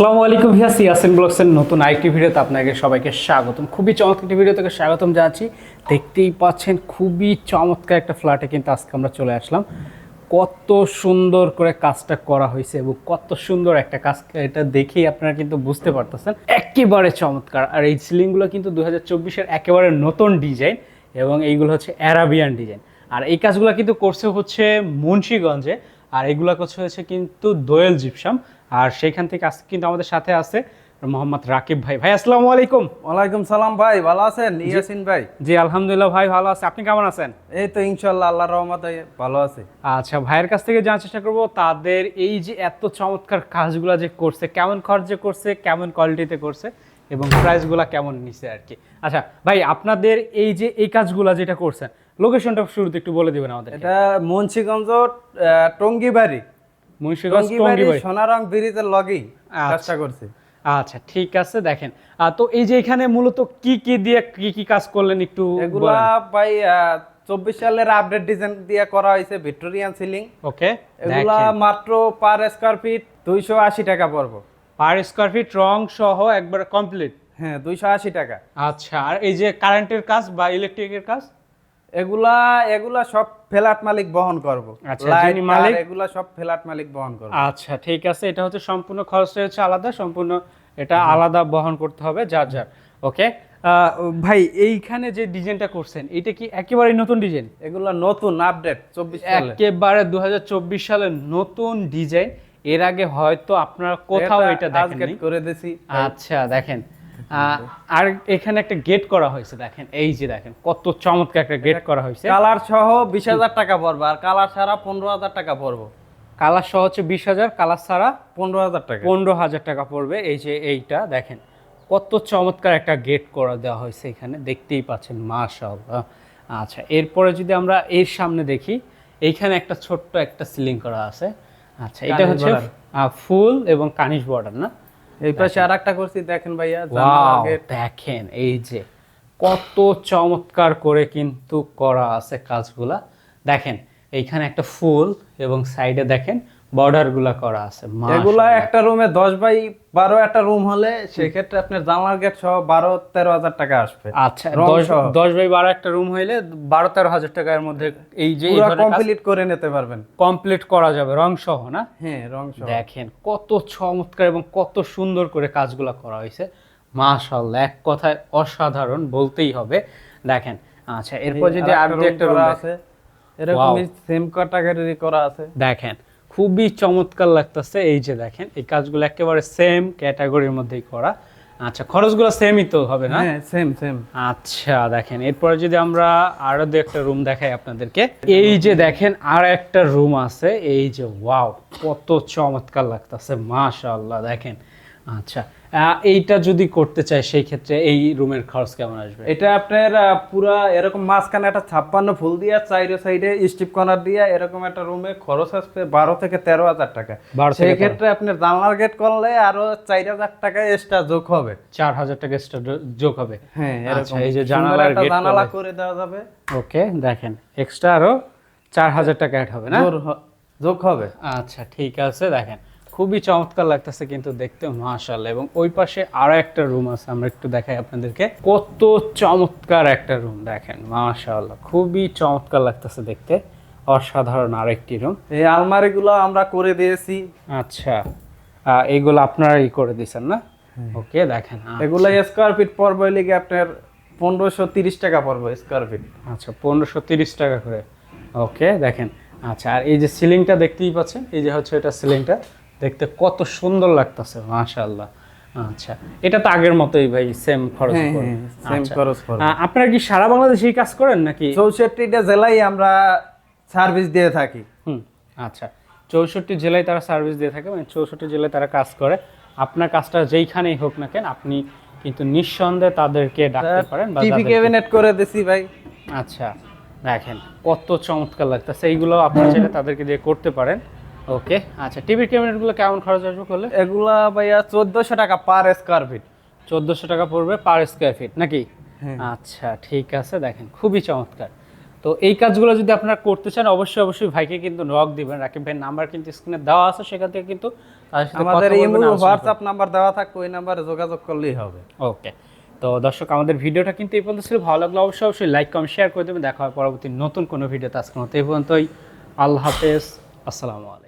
আসসালামু আলাইকুম ভিয়া সিয়াসিন ব্লগসের নতুন আরেকটি ভিডিওতে আপনাকে সবাইকে স্বাগতম। খুবই চমৎকার একটি ভিডিও থেকে স্বাগতম জানাচ্ছি। দেখতেই পাচ্ছেন, খুবই চমৎকার একটা ফ্ল্যাটে কিন্তু আজকে আমরা চলে আসলাম। কত সুন্দর করে কাজটা করা হয়েছে এবং কত সুন্দর একটা কাজ, এটা দেখেই আপনারা কিন্তু বুঝতে পারতেছেন। একেবারে চমৎকার। আর এই সিলিংগুলো কিন্তু দু হাজার একেবারে নতুন ডিজাইন এবং এইগুলো হচ্ছে অ্যারাবিয়ান ডিজাইন। আর এই কাজগুলো কিন্তু করছে হচ্ছে মুন্সীগঞ্জে, আর এগুলো করছে হচ্ছে কিন্তু দোয়েল জিপসাম। আর সেইখান থেকে আজকে কিন্তু আমাদের সাথে আছে মোহাম্মদ রাকিব ভাই। ভাই আসসালামু আলাইকুম। ওয়ালাইকুম সালাম ভাই ভালো আছেন? ইয়াসিন ভাই। জি আলহামদুলিল্লাহ ভাই ভালো আছে। আপনি কেমন আছেন? এই তো ইনশাল্লাহ আল্লাহর রহমতে ভালো আছে। আচ্ছা ভাইয়ের কাছ থেকে জানার চেষ্টা করব তাদের এই যে এত চমৎকার কাজগুলো যে করছে কেমন খরচে করছে কেমন কোয়ালিটিতে করছে এবং প্রাইসগুলো কেমন নিছে আর কি। আচ্ছা ভাই আপনাদের এই যে এই কাজগুলো যেটা করছেন লোকেশনটা শুরুতে একটু বলে দিবেন আমাদের এটা মুন্সিগঞ্জ টঙ্গিবাড়ি। মুন্সিগঞ্জ টঙ্গিবাড়ি টঙ্গিবাড়ি সোনারং ব্রিজের লগেই আচ্ছা। কাজটা করছি। আচ্ছা ঠিক আছে দেখেন। তো এই যে এখানে মূলত কি কি দিয়ে কি কি কাজ করলেন একটু এগুলা ভাই চব্বিশ সালের আপডেট ডিজাইন দিয়ে করা হয়েছে ভিক্টোরিয়ান সিলিং ওকে এগুলা মাত্র পার স্কোয়ার ফিট দুইশো আশি টাকা পড়ব। পার স্কোয়ার ফিট রং সহ একবার কমপ্লিট হ্যাঁ দুইশো আশি টাকা। আচ্ছা আর এই যে কারেন্টের কাজ বা ইলেকট্রিকের কাজ? এগুলা এগুলা সব ফ্ল্যাট মালিক বহন করব। আচ্ছা, যিনি মালিক- এগুলা সব ফ্ল্যাট মালিক বহন করব। আচ্ছা ঠিক আছে এটা হচ্ছে সম্পূর্ণ খরচটা হচ্ছে আলাদা সম্পূর্ণ এটা আলাদা বহন করতে হবে যার যার ওকে? ভাই এইখানে যে ডিজাইনটা করছেন এটা কি একেবারে নতুন ডিজাইন? এগুলা নতুন আপডেট চব্বিশ সালে। একেবারে দু সালের নতুন ডিজাইন এর আগে হয়তো আপনারা কোথাও এটা দেখেননি। করে দিছি। আচ্ছা দেখেন আর এখানে একটা গেট করা হয়েছে দেখেন। এই যে দেখেন কত চমৎকার একটা গেট করা হয়েছে। কালার সহ বিশ হাজার টাকা পড়বে আর কালার ছাড়া পনেরো হাজার টাকা পড়ব। কালার সহ হচ্ছে বিশ হাজার কালার ছাড়া পনেরো হাজার টাকা। পনেরো হাজার টাকা পড়বে। এই যে এইটা দেখেন কত চমৎকার একটা গেট করা দেওয়া হয়েছে এখানে দেখতেই পাচ্ছেন মাশাআল্লাহ। আচ্ছা এরপরে যদি আমরা এর সামনে দেখি এইখানে একটা ছোট্ট একটা সিলিং করা আছে। আচ্ছা এটা হচ্ছে। ফুল এবং কানিশ বর্ডার না? এই পাশে আর একটা করছি দেখেন ভাইয়া দেখেন এই যে কত চমৎকার করে কিন্তু করা আছে কাজগুলা। দেখেন এইখানে একটা ফুল এবং সাইডে দেখেন বর্ডারগুলা করা আছে এগুলা। একটা রুমে দশ বাই বারো একটা রুম হলে সেক্ষেত্রে আপনার জানলার গেট সহ বারো তেরো হাজার টাকা আসবে। আচ্ছা দশ দশ বাই বারো একটা রুম হইলে বারো তেরো হাজার টাকার মধ্যে এই যে কমপ্লিট করে নিতে পারবেন। কমপ্লিট করা যাবে রং সহ না? হ্যাঁ রং সহ। দেখেন কত চমৎকার এবং কত সুন্দর করে কাজগুলো করা হয়েছে। মাশাআল্লাহ এক কথায় অসাধারণ বলতেই হবে। দেখেন আচ্ছা এরপর যদি আর একটা রুম আছে। এরকমই সেম ক্যাটাগরি করা আছে। দেখেন খুবই চমৎকার লাগতেছে। এই যে দেখেন এই কাজগুলো একেবারে সেম ক্যাটাগরির মধ্যেই করা। আচ্ছা খরচগুলো সেমই তো হবে না? হ্যাঁ সেম সেম আচ্ছা দেখেন এরপরে যদি আমরা আরও দু একটা রুম দেখাই আপনাদেরকে। এই যে দেখেন আর একটা রুম আছে। এই যে ওয়াও কত চমৎকার লাগতেছে মাশাআল্লাহ দেখেন। আচ্ছা এইটা যদি করতে চাই সেই ক্ষেত্রে এই রুমের খরচ কেমন আসবে? এটা আপনার পুরা এরকম মাঝখানে একটা ছাপ্পান্ন ফুল দিয়া চাইরো সাইডে স্টিপ কর্নার দিয়া এরকম একটা রুমে খরচ আসবে বারো থেকে তেরো হাজার টাকা। সেই ক্ষেত্রে আপনার জানলার গেট করলে আরও চার হাজার টাকা এক্সট্রা যোগ হবে। চার হাজার টাকা extra যোগ হবে। হ্যাঁ আচ্ছা, এরকম এই যে জানালার gate জানালা করে দেওয়া যাবে। ওকে দেখেন এক্সট্রা আরও চার হাজার টাকা অ্যাড হবে না? যোগ হবে। আচ্ছা ঠিক আছে দেখেন। খুবই চমৎকার লাগতেছে কিন্তু দেখতে মাশাআল্লাহ। এবং ওই পাশে আরও একটা রুম আছে আমরা একটু দেখাই আপনাদেরকে। কত চমৎকার একটা রুম দেখেন মাশাআল্লাহ। খুবই চমৎকার লাগতেছে দেখতে। অসাধারণ আরেকটি রুম এই আলমারি গুলো আমরা করে দিয়েছি। আচ্ছা। আহ, এইগুলো আপনারাই করে দিয়েছেন না? হ্যাঁ। ওকে দেখেন এগুলো স্কোয়ার ফিট পড়বে লিগে আপনার পনেরোশো তিরিশ টাকা পড়বে স্কোয়ার ফিট আচ্ছা পনেরোশো তিরিশ টাকা করে। ওকে দেখেন আচ্ছা আর এই যে সিলিংটা দেখতেই পাচ্ছেন? এই যে হচ্ছে এটা সিলিংটা দেখতে কত সুন্দর লাগতেছে মাশাআল্লাহ আচ্ছা এটা তো আগের মতোই ভাই সেম খরচ হ্যাঁ, পড়বে। হ্যাঁ, same আচ্ছা। খরচ। আপনারা কি সারা বাংলাদেশেই কাজ করেন নাকি চৌষট্টিটা জেলায় আমরা সার্ভিস দিয়ে থাকি হুম আচ্ছা চৌষট্টি জেলায় তারা সার্ভিস দিয়ে থাকে মানে চৌষট্টি জেলায় তারা কাজ করে আপনার কাজটা যেইখানেই হোক না কেন আপনি কিন্তু নিঃসন্দেহে তাদেরকে ডাকতে পারেন বা টিভি ক্যাবিনেট করে দিছি ভাই আচ্ছা দেখেন কত চমৎকার লাগতেছে এইগুলো আপনারা চাইলে তাদেরকে দিয়ে করতে পারেন ওকে আচ্ছা টিভির ক্যাবিনেটগুলো কেমন খরচ আসবে করলে এগুলা ভাইয়া চোদ্দশো টাকা পার স্কোয়ার ফিট চোদ্দোশো টাকা পড়বে পার স্কোয়ার ফিট নাকি? হ্যাঁ। আচ্ছা ঠিক আছে দেখেন খুবই চমৎকার। তো এই কাজগুলো যদি আপনারা করতে চান অবশ্যই অবশ্যই ভাইকে কিন্তু নক দিবেন। রাকিব ভাইয়ের নাম্বার কিন্তু স্ক্রিনে দেওয়া আছে সেখান থেকে কিন্তু আমাদের হোয়াটসঅ্যাপ নাম্বার দেওয়া থাকবে ওই নাম্বারে যোগাযোগ করলেই হবে। ওকে তো দর্শক আমাদের ভিডিওটা কিন্তু এই পর্যন্ত ছিল। ভালো লাগলে অবশ্যই অবশ্যই লাইক কমেন্ট শেয়ার করে দেবেন। দেখা হয় পরবর্তী নতুন কোনো ভিডিওতে। আজকের মতো এই পর্যন্তই। আল্লাহ হাফেজ। আসসালামু আলাইকুম।